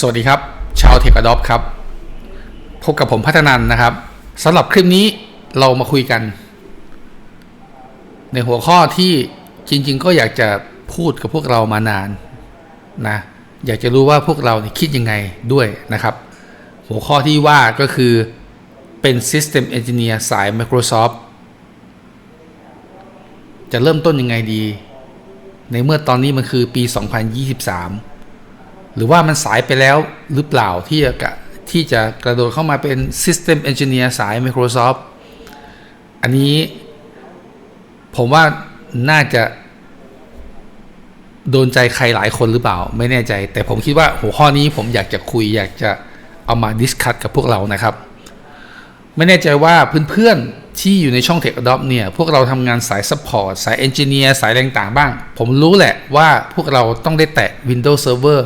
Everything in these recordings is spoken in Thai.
สวัสดีครับ ชาวเทคอดอปครับ พบกับผมพัฒนันนะครับสำหรับคลิปนี้เรามาคุยกัน ในหัวข้อที่จริง ๆ ก็อยากจะพูดกับพวกเรามานานนะอยากจะรู้ว่าพวกเราคิดยังไงด้วยนะครับ หัวข้อที่ว่าก็คือเป็น System Engineer สาย Microsoft จะเริ่มต้นยังไงดี ในเมื่อตอนนี้มันคือปี 2023 หรือว่ามันสายไปแล้วหรือเปล่าที่จะกะที่จะกระโดดเข้ามาเป็น System Engineer สาย Microsoft อันนี้ผมว่าน่าจะ โดนใจใครหลายคนหรือเปล่า ไม่แน่ใจ แต่ผมคิดว่าหัวข้อนี้ผมอยากจะคุย อยากจะเอามาดิสคัตกับพวกเรานะครับ ไม่แน่ใจว่าเพื่อนๆ ที่อยู่ในช่อง Tech Adopt เนี่ย พวกเราทำงานสาย Support สาย Engineer สายแรงต่างบ้าง ผมรู้แหละว่าพวกเราต้องได้แตะ Windows Server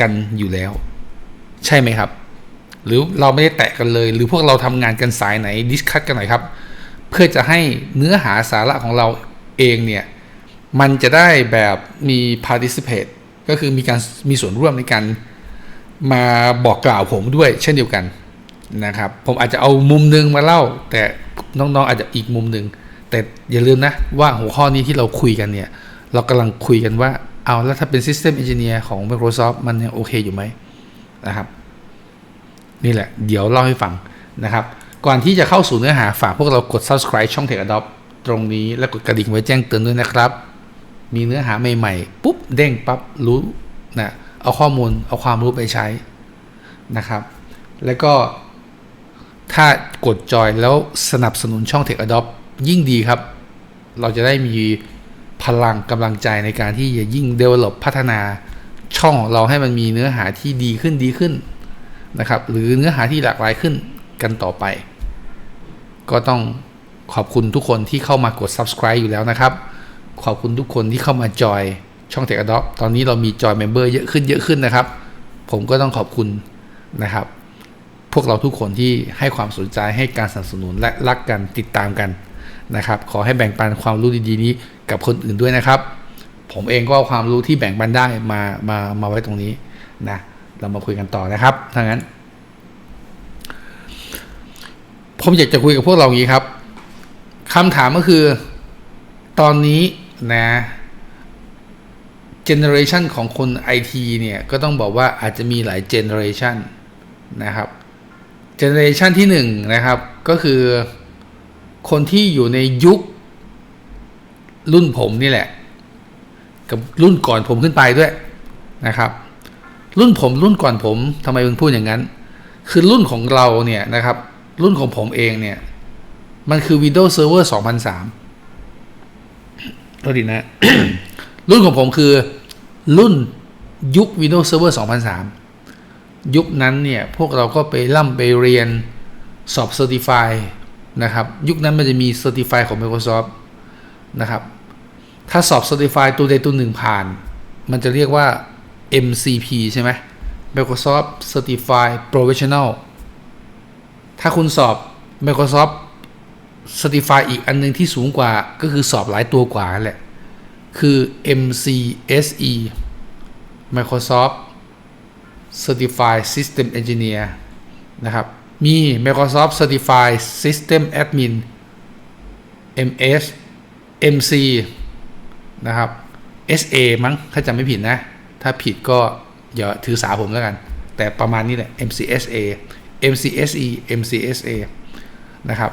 กันอยู่แล้ว ใช่ไหมครับ หรือเราไม่ได้แตะกันเลย หรือพวกเราทำงานกันสายไหนดิสคัตกันหน่อยครับ เพื่อจะให้เนื้อหาสาระของเราเองเนี่ย มันจะได้แบบมี participate ก็คือมีการมีส่วนร่วมในการมาบอกกล่าวผมด้วยเช่นเดียวกันนะครับ ผมอาจจะเอามุมหนึงมาเล่า แต่น้องๆอาจจะอีกมุมหนึ่งแต่อย่าลืมนะว่าหัวข้อนี้ที่เราคุยกันเนี่ย เรากำลังคุยกันว่า เอาแล้วถ้าเป็น System Engineer ของ Microsoft มันยังโอเคอยู่ไหมนะครับ นี่แหละ เดี๋ยวเล่าให้ฟังนะครับ ก่อนที่จะเข้าสู่เนื้อหาฝากพวกเรากด subscribe ช่อง Tech Adopt ตรงนี้และกดกระดิ่งไว้แจ้งเตือนด้วยนะครับ มีเนื้อหาใหม่ๆ ปุ๊บ เด้งปั๊บ รู้นะเอาข้อมูลเอาความรู้ไปใช้นะครับ แล้วก็ถ้ากดจอยแล้วสนับสนุนช่อง Tech Adopt ยิ่งดีครับ เราจะได้มี ลังกำลังใจในการที่จะยิ่ง develop พัฒนาช่องของเราให้มันมีเนื้อหาที่ดีขึ้นดีขึ้นนะครับ หรือเนื้อหาที่หลากหลายขึ้นกันต่อไป ก็ต้องขอบคุณทุกคนที่เข้ามากด subscribe อยู่แล้วนะครับ ขอบคุณทุกคนที่เข้ามาจอยช่อง Tech Adopt ตอนนี้เรามีจอยเมมเบอร์เยอะขึ้นเยอะขึ้นนะครับ ผมก็ต้องขอบคุณนะครับ พวกเราทุกคนที่ให้ความสนใจให้การสนับสนุนและรักกันติดตามกันนะครับ ขอให้แบ่งปันความรู้ดีๆนี้ กับคนอื่นด้วยนะครับ ผมเองก็เอาความรู้ที่แบ่งปันได้มามามาไว้ตรงนี้นะเรามาคุยกันต่อนะครับถ้างั้น ผมอยากจะคุยกับพวกเราอย่างนี้ครับคำถามก็คือ ตอนนี้นะเจเนอเรชันของคนไอทีเนี่ยก็ต้องบอกว่าอาจจะมีหลายเจเนอเรชันนะครับเจเนอเรชันที่หนึ่งนะครับก็คือคนที่อยู่ในยุค รุ่นผมนี่แหละ กับรุ่นก่อนผมขึ้นไปด้วยนะครับ รุ่นผมรุ่นก่อนผมทำไมมึงพูดอย่างนั้น คือรุ่นของเราเนี่ยนะครับ รุ่นของผมเองเนี่ย มันคือ Windows Server 2003ก็ดีนะ รุ่นของผมคือรุ่นยุค Windows Server 2003 ยุคนั้นเนี่ย พวกเราก็ไปล่ำไปเรียนสอบ Certify นะครับ ยุคนั้นมันจะมี Certify ของ Microsoft นะครับ ถ้าสอบ Certify ตัวใดตัวหนึ่งผ่าน มันจะเรียกว่า MCP ใช่ไหม Microsoft Certified Professional ถ้าคุณสอบ Microsoft Certify อีกอันหนึงที่สูงกว่าก็คือสอบหลายตัวกว่าแหละ คือ MCSE Microsoft Certified System Engineer นะครับ มี Microsoft Certified System Admin MS MC นะครับ SA มั้งถ้าจำไม่ผิดนะ ถ้าผิดก็อย่าถือสาผมแล้วกัน แต่ประมาณนี้แหละ MCSA MCSE MCSA นะครับ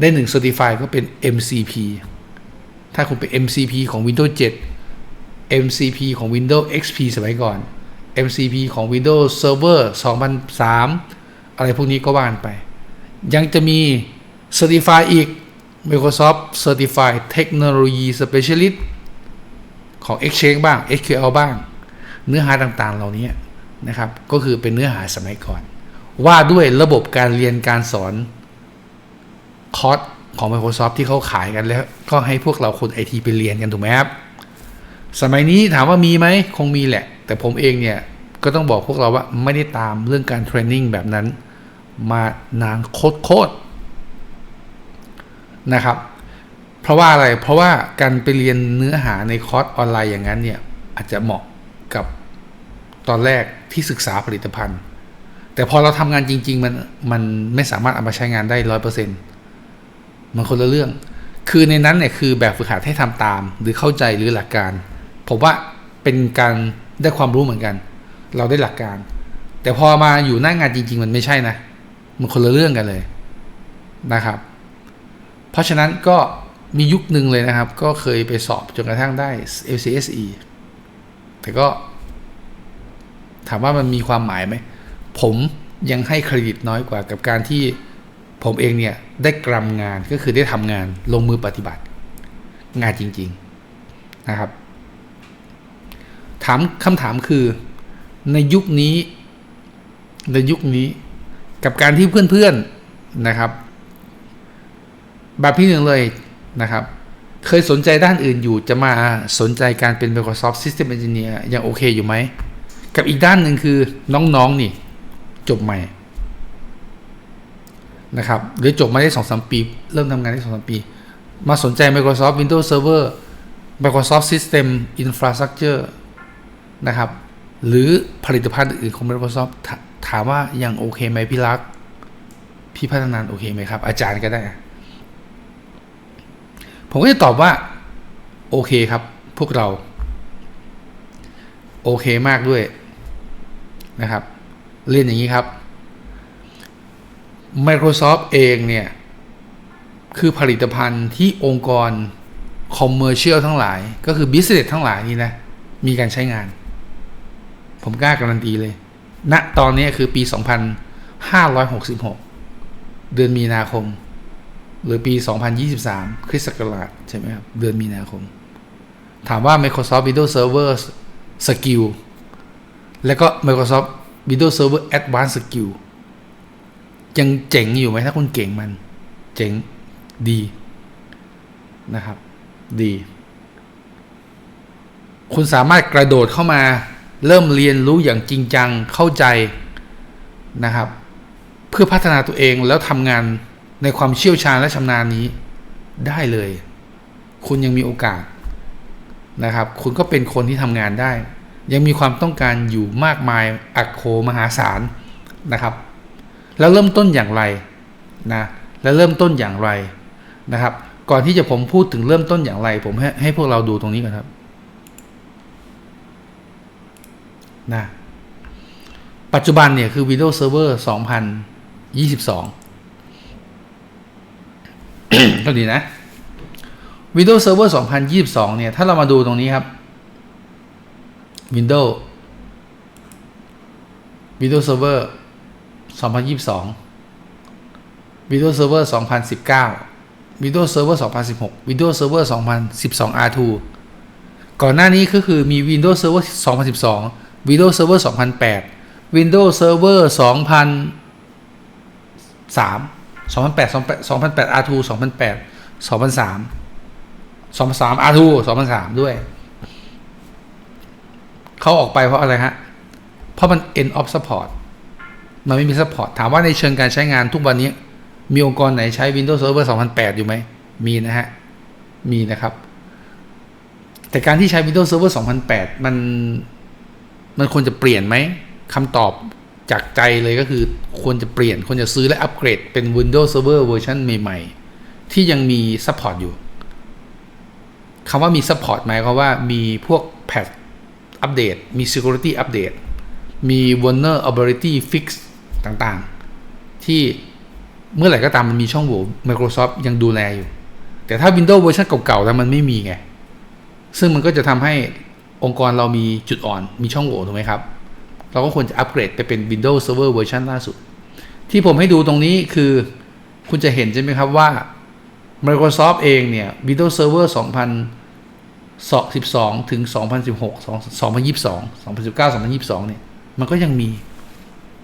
ได้หนึ่ง Certify ก็เป็น MCP ถ้าคุณเป็น MCP ของ Windows 7 MCP ของ Windows XP สมัยก่อน MCP ของ Windows Server 2003 อะไรพวกนี้ก็ว่านไป ยังจะมี Certify อีก Microsoft Certified Technology Specialist ของ Exchange บ้าง SQL บ้าง เนื้อหาต่างๆ เหล่านี้นะครับ ก็คือเป็นเนื้อหาสมัยก่อน ว่าด้วยระบบการเรียนการสอนคอร์สของ Microsoft ที่เขาขายกันแล้ว ก็ให้พวกเราคนไอทีไปเรียนกันถูกไหมครับ สมัยนี้ถามว่ามีไหมคงมีแหละ แต่ผมเองเนี่ยก็ต้องบอกพวกเราว่าไม่ได้ตามเรื่องการเทรนนิ่งแบบนั้นมานานโคตรๆนะครับ ราะว่าอะไร เพราะว่าการไปเรียนเนื้อหาในคอร์สออนไลน์อย่างนั้นเนี่ยอาจจะเหมาะกับตอนแรกที่ศึกษาผลิตภัณฑ์ แต่พอเราทำงานจริง ๆ มันมันไม่สามารถเอามาใช้งานได้ร้อยเปอร์เซ็นต์มันคนละเรื่อง คือในนั้นเนี่ยคือแบบฝึกหัดให้ทำตาม หรือเข้าใจหรือหลักการ ผมว่าเป็นการได้ความรู้เหมือนกัน เราได้หลักการ แต่พอมาอยู่หน้างานจริง ๆ มันไม่ใช่นะ มันคนละเรื่องกันเลยนะครับ เพราะฉะนั้นก็ มียุคหนึ่งเลยนะครับ ก็เคยไปสอบจนกระทั่งได้ LCSE แต่ก็ ถามว่ามันมีความหมายไหม ผมยังให้เครดิตน้อยกว่ากับการที่ผมเองเนี่ย ได้กรำงานก็คือได้ทำงานลงมือปฏิบัติ งานจริง ๆนะครับ ถามคำถามคือในยุคนี้ ในยุคนี้กับการที่เพื่อนๆนะครับ แบบพี่หนึ่งเลย นะครับ เคยสนใจด้านอื่นอยู่จะมาสนใจการเป็น Microsoft System Engineer ยังโอเคอยู่ไหม กับอีกด้านหนึ่งคือน้องๆนนี่ จบใหม่นะครับหรือจบมาได้สองสามปี เริ่มทำงานได้สองสามปี มาสนใจ Microsoft Windows Server Microsoft System Infrastructure นะครับ หรือผลิตภัณฑ์อื่นของ Microsoft ถถามว่ายังโอเคไหมพี่รัก พี่พัฒนานโอเคไหมครับ อาจารย์ก็ได้ ผมก็จะตอบว่า โอเคครับ พวกเรา โอเคมากด้วยนะครับ เรียนอย่างนี้ครับ Microsoft เองเนี่ย คือผลิตภัณฑ์ที่องค์กรคอมเมอร์เชียลทั้งหลาย ก็คือบิสเนสทั้งหลายนี่นะ มีการใช้งาน ผมกล้าการันตีเลยณตอนนี้คือปี 2566 เดือนมีนาคม หรือปี 2023 คริสต์ศักราชใช่ไหมครับ เดือนมีนาคม ถามว่า Microsoft Windows Server Skill แล้วก็ Microsoft Windows Server Advanced Skill ยังเจ๋งอยู่ไหมถ้าคุณเก่งมัน เจ๋งดีนะครับ ดี คุณสามารถกระโดดเข้ามา เริ่มเรียนรู้อย่างจริงจังเข้าใจนะครับ เพื่อพัฒนาตัวเองแล้วทำงาน ในความเชี่ยวชาญและชำนาญนี้ได้เลย คุณยังมีโอกาสนะครับ คุณก็เป็นคนที่ทำงานได้ ยังมีความต้องการอยู่มากมายอักโคมหาศาลนะครับ แล้วเริ่มต้นอย่างไรนะแล้วเริ่มต้นอย่างไรนะครับ ก่อนที่จะผมพูดถึงเริ่มต้นอย่างไร ผมให้ให้พวกเราดูตรงนี้ก่อนครับนะปัจจุบันเนี่ยคือ Windows Server 2022 ก็ดีนะ Windows Server 2022 เนี่ย ถ้าเรามาดูตรงนี้ครับ Windows Windows Server 2022 Windows Server 2019 Windows Server 2016 Windows Server 2012 R2 ก่อนหน้านี้ก็คือมี Windows Server 2012 Windows Server 2008 Windows Server 2003 2008 2008 R2 2008 2003 2003 R2 2003 ด้วย เขาออกไปเพราะอะไรฮะ เพราะมัน end of support มันไม่มี support ถามว่าในเชิงการใช้งานทุกวันนี้ มีองค์กรไหนใช้ Windows Server 2008 อยู่ไหม มีนะฮะ มีนะครับ แต่การที่ใช้ Windows Server 2008 มัน มันควรจะเปลี่ยนไหมคำตอบ จากใจเลยก็คือควรจะเปลี่ยนควรจะซื้อและอัปเกรดเป็น Windows Server เวอร์ชันใหม่ ๆ ที่ยังมี support อยู่คำว่ามี support หมายความว่ามีพวกแพทอัปเดตมี security อัปเดตมี vulnerability fix ต่างๆ ที่เมื่อไหร่ก็ตามมันมีช่องโหว่ Microsoft ยังดูแลอยู่ แต่ถ้า Windows เวอร์ชันเก่าๆ แล้วมันไม่มีไง ซึ่งมันก็จะทำให้องค์กรเรามีจุดอ่อนมีช่องโหว่ถูกไหมครับ เราก็ควรจะอัปเกรดไปเป็น Windows Server เวอร์ชันล่าสุด ที่ผมให้ดูตรงนี้คือคุณจะเห็นใช่ไหมครับว่า Microsoft เองเนี่ย Windows Server 2012 ถึง 2016 2022 2019 2022 เนี่ย มันก็ยังมี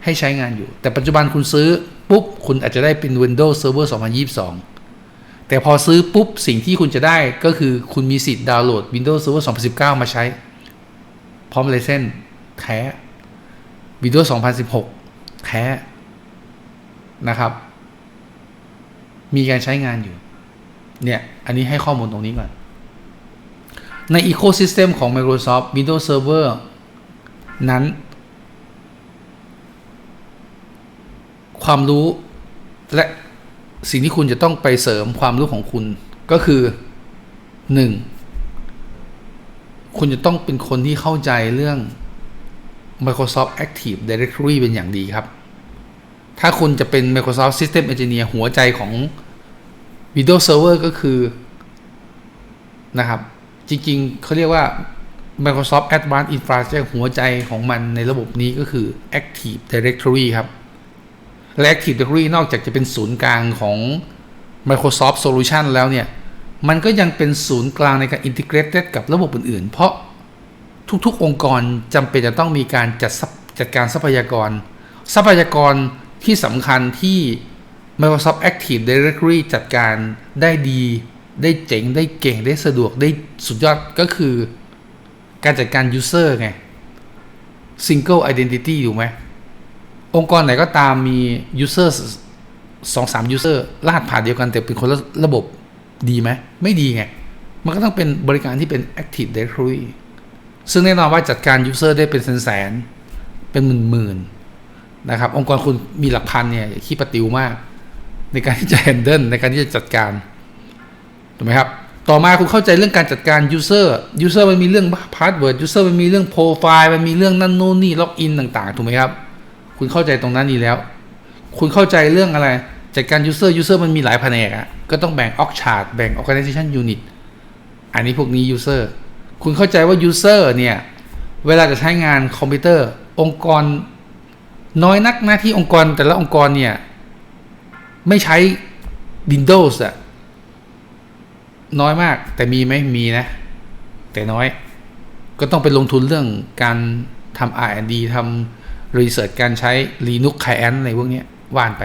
ให้ใช้งานอยู่ แต่ปัจจุบันคุณซื้อ ปุ๊บ คุณอาจจะได้เป็น Windows Server 2022 แต่พอซื้อปุ๊บ สิ่งที่คุณจะได้ก็คือคุณมีสิทธิ์ดาวน์โหลด Windows Server 2019 มาใช้ พร้อมเลเซนแท้ วีดัว2016 แท้ นะครับ มีการใช้งานอยู่ เนี่ย อันนี้ให้ข้อมูลตรงนี้ก่อน ในอีโคซิสเต็มของ Microsoft Windows Server นั้น ความรู้และสิ่งที่คุณจะต้องไปเสริมความรู้ของคุณก็คือ 1. คุณจะต้องเป็นคนที่เข้าใจเรื่อง Microsoft Active Directory เป็นอย่างดีครับ ถ้าคุณจะเป็น Microsoft System Engineer หัวใจของ Windows Server ก็คือ นะครับ จริงๆ เขาเรียกว่า Microsoft Advanced Infrastructure หัวใจของมันในระบบนี้ก็คือ Active Directory ครับ และ Active Directory นอกจากจะเป็นศูนย์กลางของ Microsoft Solution แล้วเนี่ย มันก็ยังเป็นศูนย์กลางในการ integrated กับระบบอื่นๆ เพราะ ทุกๆ องค์กรจำเป็นจะต้องมีการจัดจัดการทรัพยากร ทรัพยากรที่สำคัญที่ Microsoft Active Directory จัดการได้ดี ได้เจ๋งได้เก่งได้สะดวกได้สุดยอดก็คือ การจัดการ User ไง Single Identity อยู่ไหมองค์กรไหนก็ตามมี User สองสาม User รหัสผ่านเดียวกันแต่เป็นคนละระบบดีไหมไม่ดีไง มันก็ต้องเป็นบริการที่เป็น Active Directory ซึ่งแน่นอนว่าจัดการ User ได้เป็นแสนๆเป็นหมื่นๆนะครับ องค์กรคุณมีหลักพันเนี่ยขี้ปะติวมาก ในการที่จะ handle ในการที่จะจัดการถูกไหมครับ ต่อมาคุณเข้าใจเรื่องการจัดการ user user มันมีเรื่อง password user มันมีเรื่อง profile มันมีเรื่องนั่นนู่นนี่ login ต่างๆ ถูกไหมครับ คุณเข้าใจตรงนั้นดีแล้ว คุณเข้าใจเรื่องอะไร จัดการ user user มันมีหลายแผนกอะก็ต้องแบ่ง org chart แบ่ง organization unit อันนี้พวกนี้ user คุณเข้าใจว่า user เนี่ย เวลาจะใช้งานคอมพิวเตอร์ องค์กรน้อยนักหน้าที่องค์กรแต่ละองค์กรเนี่ย ไม่ใช้ Windows อะน้อยมาก แต่มีไหมมีนะ แต่น้อย ก็ต้องไปลงทุนเรื่องการทำ R&D ทำ Research การใช้ Linux Client อะไรพวกนี้ว่านไป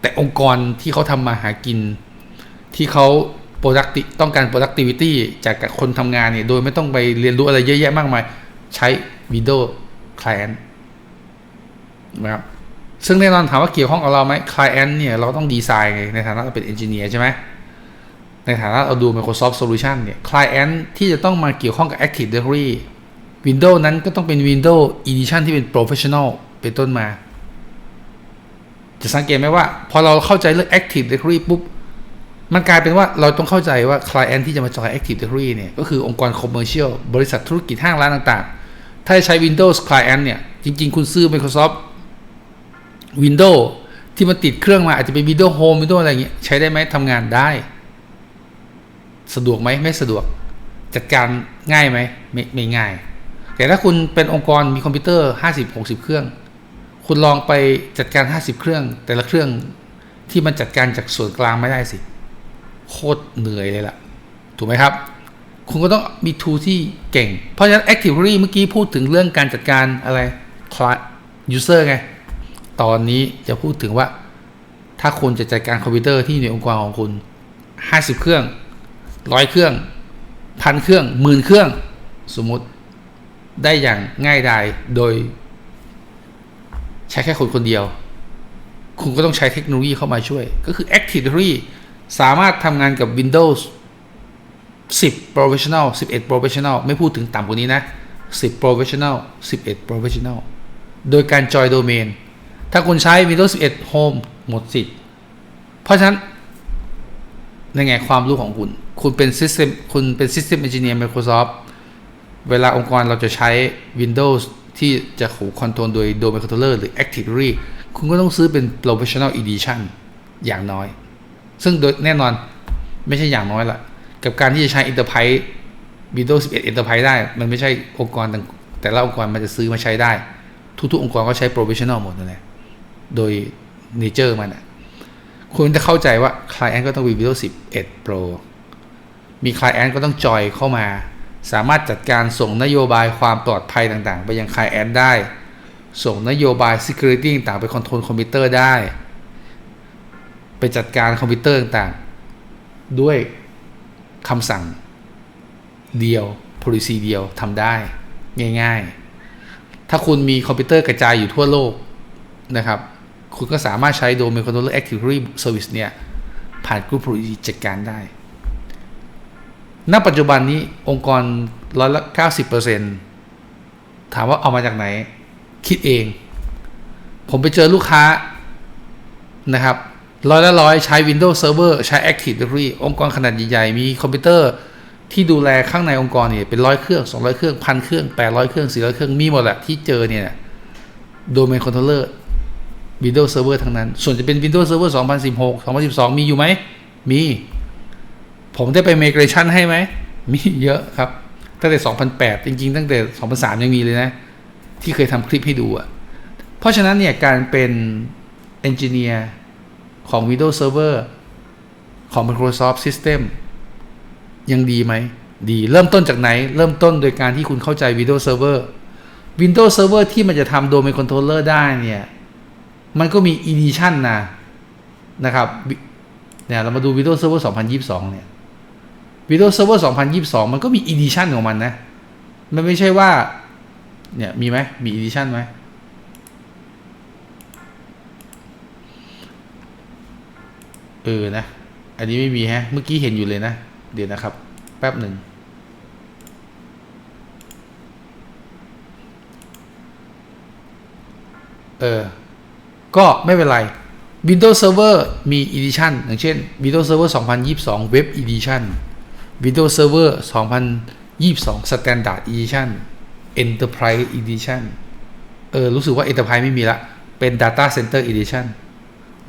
แต่องค์กรที่เขาทำมาหากิน ที่เขา producti ต้องการ productivity จากคนทำงานเนี่ย โดยไม่ต้องไปเรียนรู้อะไรเยอะแยะมากมาย ใช้ Windows Client นะครับ ซึ่งแน่นอนถามว่าเกี่ยวข้องกับเราไหม Client เนี่ย เราต้องดีไซน์ไงในฐานะเราเป็น Engineer ใช่ไหม ในฐานะเราดู Microsoft Solution เนี่ย Client ที่จะต้องมาเกี่ยวข้องกับ Active Directory Windows นั้นก็ต้องเป็น Windows Edition ที่เป็น Professional เป็นต้นมา จะสังเกตไหมว่า พอเราเข้าใจเรื่อง Active Directory ปุ๊บ มันกลายเป็นว่าเราต้องเข้าใจว่า Client ที่จะมาจอย Active Directory เนี่ยก็คือองค์กร Commercial บริษัทธุรกิจห้างร้านต่างๆ ถ้าใช้ Windows Client เนี่ย จริง ๆ คุณซื้อ Microsoft Windows ที่มันติดเครื่องมาอาจจะเป็น Windows Home Windows อะไรเงี้ยใช้ได้ไหมทำงานได้ สะดวกไหมไม่สะดวก จัดการง่ายไหมไม่ไม่ง่าย แต่ถ้าคุณเป็นองค์กรมีคอมพิวเตอร์ 50-60 เครื่อง คุณลองไปจัดการ 50 เครื่อง แต่ละเครื่องที่มันจัดการจากส่วนกลางไม่ได้สิ โคตรเหนื่อยเลยล่ะ ถูกไหมครับ คุณก็ต้องมีทูที่เก่ง เพราะฉะนั้น Activity เมื่อกี้พูดถึงเรื่องการจัดการอะไร Client User ไง ตอนนี้จะพูดถึงว่า ถ้าคุณจะจัดการคอมพิวเตอร์ที่อยู่ในองค์กรของคุณ 50 เครื่องร้อยเครื่องพันเครื่องหมื่นเครื่องสมมติได้อย่างง่ายดายโดย ใช้แค่คนคนเดียว คุณก็ต้องใช้เทคโนโลยีเข้ามาช่วย ก็คือ Active Directory สามารถทำงานกับ Windows 10 Professional 11 Professional ไม่พูดถึงต่ำกว่านี้นะ 10 Professional 11 Professional โดยการจอยโดเมน ถ้าคุณใช้ Windows 11 Home หมดสิทธิ์ เพราะฉะนั้นในไงความรู้ของคุณ คุณเป็น System คุณเป็น System Engineer Microsoft เวลาองค์กรเราจะใช้ Windows ที่จะขู่คอนโทรลโดย Domain Controller หรือ Active Directory คุณก็ต้องซื้อเป็น Professional Edition อย่างน้อย ซึ่งโดยแน่นอนไม่ใช่อย่างน้อยละกับการที่จะใช้ Enterprise Windows 11 Enterprise ได้ มันไม่ใช่องค์กรต่แต่ละองค์กรมันจะซื้อมาใช้ได้ ทุกๆ องค์กรก็ใช้ Professional หมดนั่นแหละโดย nature มันอะคุณจะเข้าใจว่า Client ก็ต้องมี Windows 11 Pro มี Client ก็ต้องจอยเข้ามา สามารถจัดการส่งนโยบายความปลอดภัยต่างๆ ไปยัง Client ได้ ส่งนโยบาย Security ต่างๆไปคอนโทรลคอมพิวเตอร์ได้ ไปจัดการคอมพิวเตอร์ต่างๆ ด้วยคำสั่งเดียว policy เดียวทำได้ง่าย ๆ ถ้าคุณมีคอมพิวเตอร์กระจายอยู่ทั่วโลกนะครับ คุณก็สามารถใช้ Domain Controller Activity Service เนี่ย ผ่าน Group Policy จัดการได้ ณ ปัจจุบันนี้องค์กรร้อยละ90%ถามว่าเอามาจากไหน คิดเอง ผมไปเจอลูกค้านะครับ ร้อยละร้อยใช้ Windows Server ใช้ Active Directory องค์กรขนาดใหญ่ๆ มีคอมพิวเตอร์ที่ดูแลข้างในองค์กรเนี่ยเป็นร้อยเครื่อง200เครื่องพันเครื่อง800เครื่อง400เครื่องมีหมดแหละที่เจอเนี่ย Domain Controller Windows Server ทั้งนั้น ส่วนจะเป็น Windows Server 2016 2012 มีอยู่ไหม มี ผมได้ไป migration ให้ไหม มีเยอะครับ ตั้งแต่ 2008 จริงๆ ตั้งแต่ 2003 ยังมีเลยนะ ที่เคยทำคลิปให้ดูอะเพราะฉะนั้นเนี่ยการเป็น engineer ของ Windows Server ของ Microsoft System ยังดีไหม ดีเริ่มต้นจากไหน เริ่มต้นโดยการที่คุณเข้าใจ Windows Server Windows Server ที่มันจะทำ Domain Controller ได้เนี่ย มันก็มี Edition นะนะครับเนี่ยเรามาดู Windows Server 2022 เนี่ย Windows Server 2022 มันก็มี Edition ของมันนะ มันไม่ใช่ว่า เนี่ย มีไหมมี Edition ไหม เออนะ อันนี้ไม่มีฮะ เมื่อกี้เห็นอยู่เลยนะ เดี๋ยวนะครับ แป๊บหนึ่ง เออ ก็ไม่เป็นไร Windows Server มี Edition อย่างเช่น Windows Server 2022 Web Edition Windows Server 2022 Standard Edition Enterprise Edition เออ รู้สึกว่า Enterprise ไม่มีละ เป็น Data Center Edition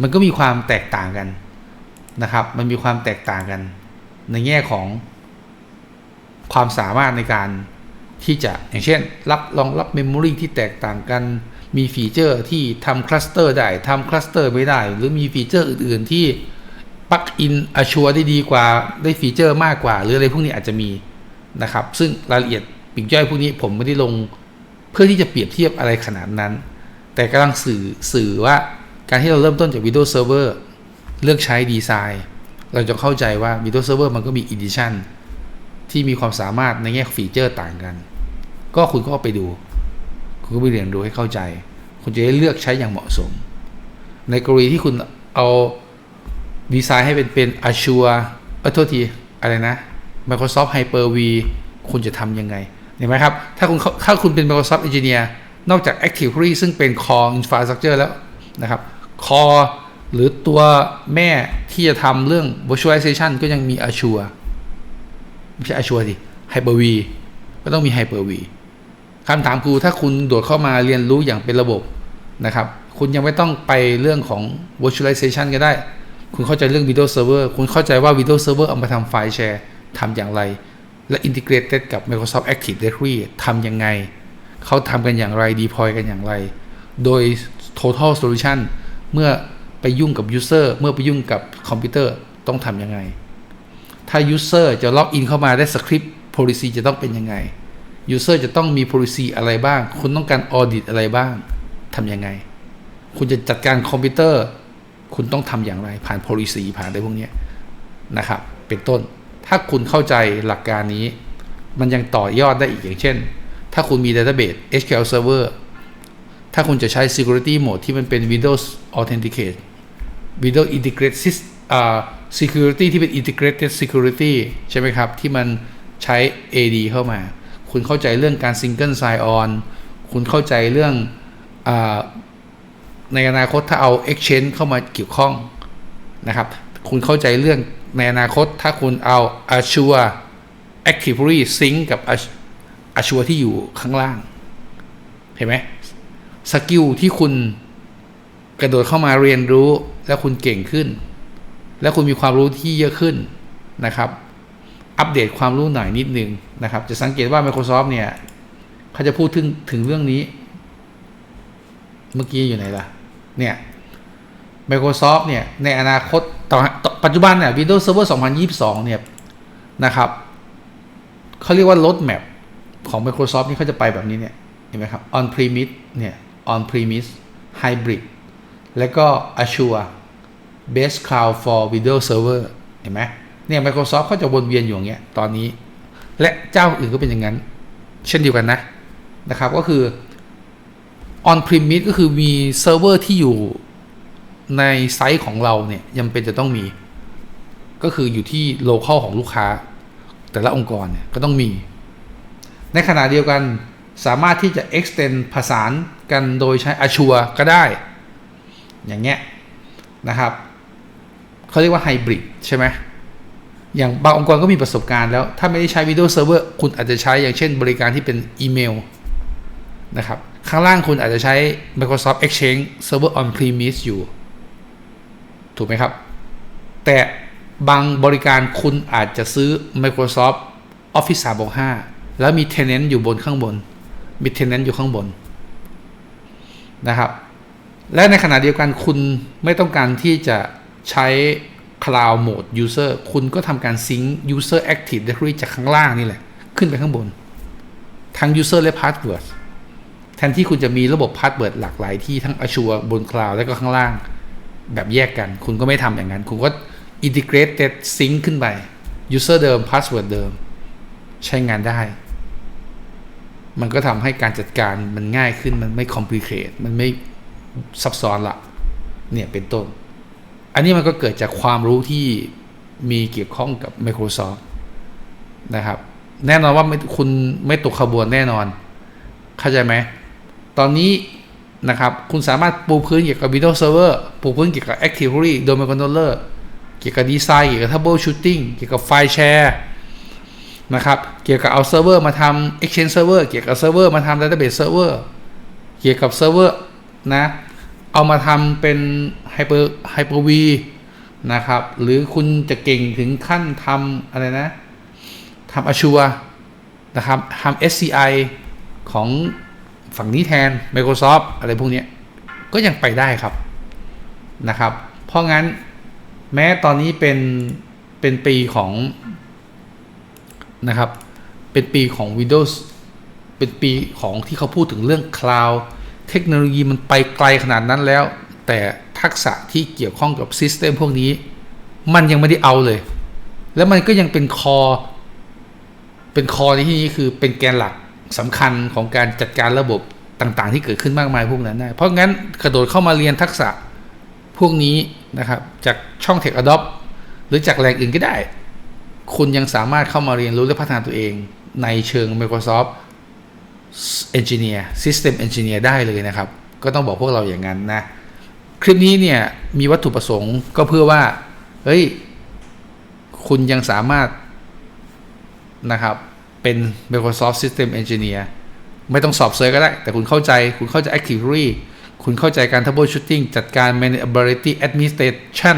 มันก็มีความแตกต่างกัน นะครับ มันมีความแตกต่างกัน ในแง่ของความสามารถในการที่จะอย่างเช่น รับรองรับเมมโมรีที่แตกต่างกัน มีฟีเจอร์ที่ทำคลัสเตอร์ได้ทำคลัสเตอร์ไม่ได้ หรือมีฟีเจอร์อื่น ๆ ที่ปักอินอชัวได้ดีกว่าได้ฟีเจอร์มากกว่า หรืออะไรพวกนี้อาจจะมีนะครับ ซึ่งรายละเอียดปีกย่อยพวกนี้ผมไม่ได้ลงเพื่อที่จะเปรียบเทียบอะไรขนาดนั้น แต่กำลังสื่อสื่อว่าการที่เราเริ่มต้นจาก Windows Server เลือกใช้ดีไซน์ เราจะเข้าใจว่า Windows Server มันก็มี Edition ที่มีความสามารถในแง่ฟีเจอร์ต่างกัน ก็คุณก็ไปดู คุณก็ไปเรียนรู้ให้เข้าใจ คุณจะได้เลือกใช้อย่างเหมาะสม ในกรณีที่คุณเอาดีไซน์ให้เป็นเป็น Azure เออโทษที อะไรนะ Microsoft Hyper-V คุณจะทำยังไง เห็นไหมครับ ถ้าคุณถ้าคุณเป็น Microsoft Engineer นอกจาก Active Directory ซึ่งเป็น Core Infrastructure แล้วนะครับ Core หรือตัวแม่ที่จะทำเรื่อง virtualization ก็ยังมี Azure ไม่ใช่ Azure ดิ Hyper-V ก็ต้องมี Hyper-V คำถามคือถ้าคุณโดดเข้ามาเรียนรู้อย่างเป็นระบบนะครับ คุณยังไม่ต้องไปเรื่องของ virtualization ก็ได้ คุณเข้าใจเรื่อง Windows Server คุณเข้าใจว่า Windows Server เอามาทำไฟล์แชร์ทำอย่างไร และ integrated กับ Microsoft Active Directory ทำยังไง เขาทำกันอย่างไร deploy กันอย่างไร โดย total solution เมื่อ ไปยุ่งกับ user เมื่อไปยุ่งกับคอมพิวเตอร์ต้องทำยังไง ถ้า user จะล็อกอินเข้ามาได้ script policy จะต้องเป็นยังไง user จะต้องมี policy อะไรบ้าง คุณต้องการ audit อะไรบ้างทำยังไง คุณจะจัดการคอมพิวเตอร์ คุณต้องทำอย่างไร ผ่าน policy ผ่านอะไรพวกนี้นะครับ เป็นต้น ถ้าคุณเข้าใจหลักการนี้ มันยังต่อยอดได้อีกอย่างเช่น ถ้าคุณมี database SQL server ถ้าคุณจะใช้ security mode ที่มันเป็น Windows Authenticate Windows Integrated Sys- อ่า security ที่เป็น integrated security ใช่ไหมครับ ที่มันใช้ AD เข้ามา คุณเข้าใจเรื่องการ single sign on คุณเข้าใจเรื่องอในอนาคตถ้าเอา exchange เข้ามาเกี่ยวข้องนะครับ คุณเข้าใจเรื่องในอนาคตถ้าคุณเอา Azure Active Directory sync กับ Azure ที่อยู่ข้างล่าง เห็นไหม สกิลที่คุณกระโดดเข้ามาเรียนรู้แล้วคุณเก่งขึ้น แล้วคุณมีความรู้ที่เยอะขึ้นนะครับ อัปเดตความรู้หน่อยนิดนึงนะครับ จะสังเกตว่า Microsoft เนี่ยเขาจะพูดถึงถึงเรื่องนี้ เมื่อกี้อยู่ไหนล่ะ เนี่ย Microsoft เนี่ย ในอนาคตต่อต่อปัจจุบันเนี่ย Windows Server 2022 เนี่ยนะครับเขาเรียกว่า roadmap ของ Microsoft นี่เขาจะไปแบบนี้เนี่ย เห็นไหมครับ on premise เนี่ย on premise hybrid แล้วก็ Azure base cloud for Windows Server เห็นไหมเนี่ย Microsoft เขาจะวนเวียนอยู่อย่างเงี้ยตอนนี้ และเจ้าอื่นก็เป็นอย่างนั้น เช่นเดียวกันนะนะครับก็คือ on premise ก็คือมีเซิร์ฟเวอร์ที่อยู่ในไซต์ของเราเนี่ยยังเป็นจะต้องมี ก็คืออยู่ที่ local ของลูกค้า แต่ละองค์กรเนี่ยก็ต้องมี ในขณะเดียวกันสามารถที่จะ extend ผสาน กันโดยใช้ Azure ก็ได้ อย่างเงี้ยนะครับเขาเรียกว่าไฮบริดใช่ไหมอย่างบางองค์กรก็มีประสบการณ์แล้ว ถ้าไม่ได้ใช้ Windows Server คุณอาจจะใช้อย่างเช่นบริการที่เป็นอีเมลนะครับ ข้างล่างคุณอาจจะใช้ Microsoft Exchange Server on premise อยู่ ถูกไหมครับ แต่บางบริการคุณอาจจะซื้อ Microsoft Office 365 แล้วมี tenant อยู่บนข้างบน มี tenant อยู่ข้างบน นะครับ และในขณะเดียวกันคุณไม่ต้องการที่จะใช้ Cloud Mode User คุณก็ทำการ Sync User Active Directory จากข้างล่างนี่แหละ ขึ้นไปข้างบน ทั้ง User และ Password แทนที่คุณจะมีระบบ Password หลากหลายที่ทั้ง Azure บน Cloud และก็ข้างล่าง แบบแยกกัน คุณก็ไม่ทำอย่างนั้น คุณก็ Integrated Sync ขึ้นไป User เดิม Password เดิม ใช้งานได้ มันก็ทำให้การจัดการมันง่ายขึ้นมันไม่ complicate มันไม่ซับซ้อนละเนี่ยเป็นต้น อันนี้มันก็เกิดจากความรู้ที่มีเกี่ยวข้องกับ Microsoft นะครับ แน่นอนว่าคุณไม่ตกขบวนแน่นอน เข้าใจไหม ตอนนี้นะครับ คุณสามารถปูพื้นเกี่ยวกับ Windows Server ปูพื้นเกี่ยวกับ Active Directory Domain Controller เกี่ยวกับดีไซน์เกี่ยวกับ Troubleshooting เกี่ยวกับไฟล์แชร์ นะครับเกี่ยวกับเอาเซิร์ฟเวอร์มาทำ Exchange Server เกี่ยวกับเซิร์ฟเวอร์มาทำ Database Server เกี่ยวกับเซิร์ฟเวอร์นะเอามาทำเป็น Hyper Hyper V นะครับหรือคุณจะเก่งถึงขั้นทำอะไรนะทำ Azure นะครับทำ SCI ของฝั่งนี้แทน Microsoft อะไรพวกนี้ก็ยังไปได้ครับนะครับ เพราะงั้นแม้ตอนนี้เป็นเป็นปีของ นะครับ เป็นปีของ Windows เป็นปีของที่เขาพูดถึงเรื่อง Cloud เทคโนโลยีมันไปไกลขนาดนั้นแล้ว แต่ทักษะที่เกี่ยวข้องกับซิสเต็มพวกนี้ มันยังไม่ได้เอาเลย แล้วมันก็ยังเป็นคอ เป็นคอในที่นี้คือเป็นแกนหลักสำคัญของการจัดการระบบต่างๆ ที่เกิดขึ้นมากมายพวกนั้นได้เพราะงั้นกระโดดเข้ามาเรียนทักษะพวกนี้นะครับ จากช่อง Tech Adopt หรือจากแหล่งอื่นก็ได้ คุณยังสามารถเข้ามาเรียนรู้และพัฒนาตัวเองในเชิง Microsoft Engineer System Engineer ได้เลยนะครับ ก็ต้องบอกพวกเราอย่างนั้นนะ คลิปนี้เนี่ย มีวัตถุประสงค์ก็เพื่อว่า เฮ้ย คุณยังสามารถนะครับ เป็น Microsoft System Engineer ไม่ต้องสอบเซอร์ก็ได้ แต่คุณเข้าใจ คุณเข้าใจ Activity คุณเข้าใจการ Troubleshooting จัดการ Manability Administration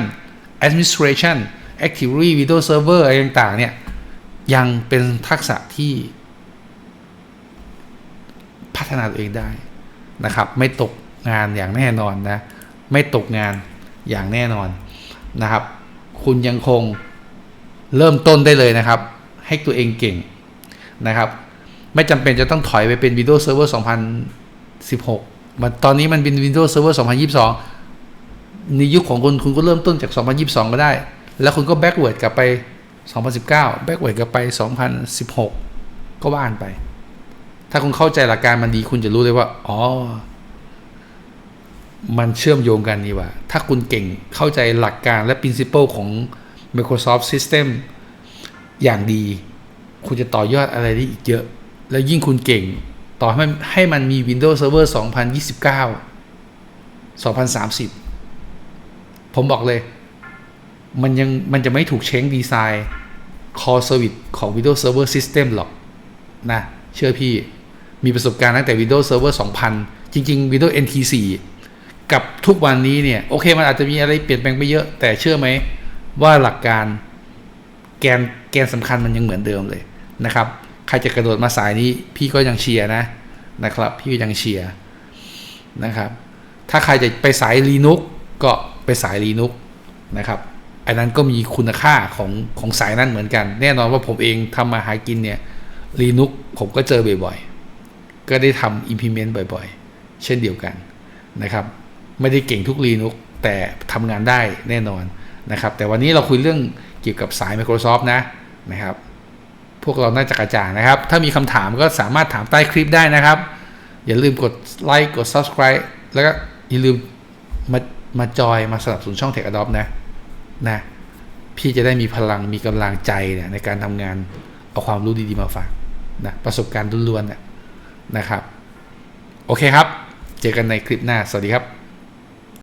Administration Activity Windows Server อะไรต่างๆเนี่ยยังเป็นทักษะที่พัฒนาตัวเองได้นะครับ ไม่ตกงานอย่างแน่นอนนะ ไม่ตกงานอย่างแน่นอนนะครับ คุณยังคงเริ่มต้นได้เลยนะครับ ให้ตัวเองเก่งนะครับ ไม่จำเป็นจะต้องถอยไปเป็น Windows Server 2016มันตอนนี้มันเป็น Windows Server 2022 ในยุคของคุณคุณก็เริ่มต้นจาก 2022 ก็ได้ แล้วคุณก็ backward กลับไป 2019 backward กลับไป 2016 ก็ว่านไป ถ้าคุณเข้าใจหลักการมันดีคุณจะรู้เลยว่า อ๋อ มันเชื่อมโยงกันนี่ว่า ถ้าคุณเก่งเข้าใจหลักการและ principle ของ Microsoft System อย่างดี คุณจะต่อยอดอะไรได้อีกเยอะ แล้วยิ่งคุณเก่ง ต่อให้ให้มันมี Windows Server 2029 2030 ผมบอกเลย มันยังมันจะไม่ถูกเช้งดีไซน์ Core Service ของ Windows Server System หรอกนะ เชื่อพี่มีประสบการณ์ตั้งแต่ Windows Server 2000 จริง ๆ Windows NT4 กับทุกวันนี้เนี่ย โอเค มันอาจจะมีอะไรเปลี่ยนแปลงไปเยอะ แต่เชื่อไหมว่าหลักการแกนแกนสำคัญมันยังเหมือนเดิมเลยนะครับ ใครจะกระโดดมาสายนี้ พี่ก็ยังเชียร์นะนะครับ พี่ก็ยังเชียร์นะครับ ถ้าใครจะไปสายลีนุกก็ไปสายลีนุกนะครับ อันนั้นก็มีคุณค่าของของสายนั้นเหมือนกัน แน่นอนว่าผมเองทำมาหากินเนี่ยลีนุกผมก็เจอบ่อยๆ ก็ได้ทำ implement บ่อยๆ เช่นเดียวกันนะครับ ไม่ได้เก่งทุกลีนุกแต่ทำงานได้แน่นอนนะครับ แต่วันนี้เราคุยเรื่องเกี่ยวกับสาย Microsoft นะนะครับ พวกเราน่าจะกระจ่างนะครับ ถ้ามีคำถามก็สามารถถามใต้คลิปได้นะครับ อย่าลืมกดไลค์กด subscribe แล้วก็อย่าลืมมามาจอยมาสนับสนุนช่อง Tech Adopt นะ นะ พี่จะได้มีพลังมีกำลังใจเนี่ยในการทำงานเอาความรู้ดีๆมาฝากนะประสบการณ์ล้วนๆนะนะครับ โอเคครับ เจอกันในคลิปหน้า สวัสดีครับ